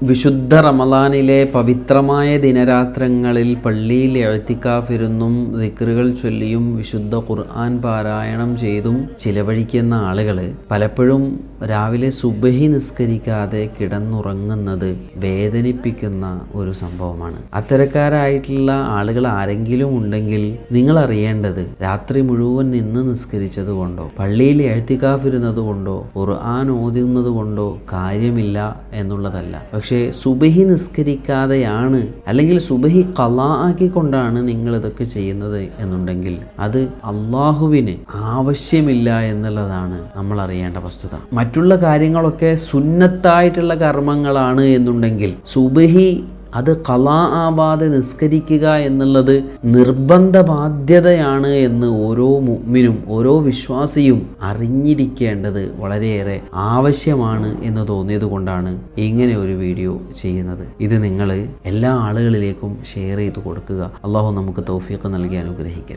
വിശുദ്ധ റമദാനിലെ പവിത്രമായ ദിനരാത്രങ്ങളിൽ പള്ളിയിൽ എഴുത്തിക്കാഫിരുന്നും ദിക്റുകൾ ചൊല്ലിയും വിശുദ്ധ ഖുർആൻ പാരായണം ചെയ്തും ചിലവഴിക്കുന്ന ആളുകൾ പലപ്പോഴും രാവിലെ സുബഹി നിസ്കരിക്കാതെ കിടന്നുറങ്ങുന്നത് വേദനിപ്പിക്കുന്ന ഒരു സംഭവമാണ്. അത്തരക്കാരായിട്ടുള്ള ആളുകൾ ആരെങ്കിലും ഉണ്ടെങ്കിൽ നിങ്ങൾ അറിയേണ്ടത് രാത്രി മുഴുവൻ നിന്ന് നിസ്കരിച്ചത് കൊണ്ടോ പള്ളിയിൽ എഴുത്തിക്കാഫിരുന്നത് കൊണ്ടോ ഖുർആൻ ഓതുന്നത് കൊണ്ടോ കാര്യമില്ല എന്നുള്ളതല്ല. പക്ഷേ സുബഹി നിസ്കരിക്കാതെയാണ് അല്ലെങ്കിൽ സുബഹി കലാ ആക്കിക്കൊണ്ടാണ് നിങ്ങൾ ഇതൊക്കെ ചെയ്യുന്നത് എന്നുണ്ടെങ്കിൽ അത് അള്ളാഹുവിന് ആവശ്യമില്ല എന്നുള്ളതാണ് നമ്മൾ അറിയേണ്ട വസ്തുത. മറ്റുള്ള കാര്യങ്ങളൊക്കെ സുന്നത്തായിട്ടുള്ള കർമ്മങ്ങളാണ് എന്നുണ്ടെങ്കിൽ സുബഹി അത് കലാ ആവാതെ നിസ്കരിക്കുക എന്നുള്ളത് നിർബന്ധ ബാധ്യതയാണ് എന്ന് ഓരോ മുമ്മിനും ഓരോ വിശ്വാസിയും അറിഞ്ഞിരിക്കേണ്ടത് വളരെയേറെ ആവശ്യമാണ് എന്ന് തോന്നിയത് കൊണ്ടാണ് ഇങ്ങനെ ഒരു വീഡിയോ ചെയ്യുന്നത്. ഇത് നിങ്ങൾ എല്ലാ ആളുകളിലേക്കും ഷെയർ ചെയ്ത് കൊടുക്കുക. അള്ളാഹു നമുക്ക് തൗഫീഖ് നൽകി അനുഗ്രഹിക്കട്ടെ.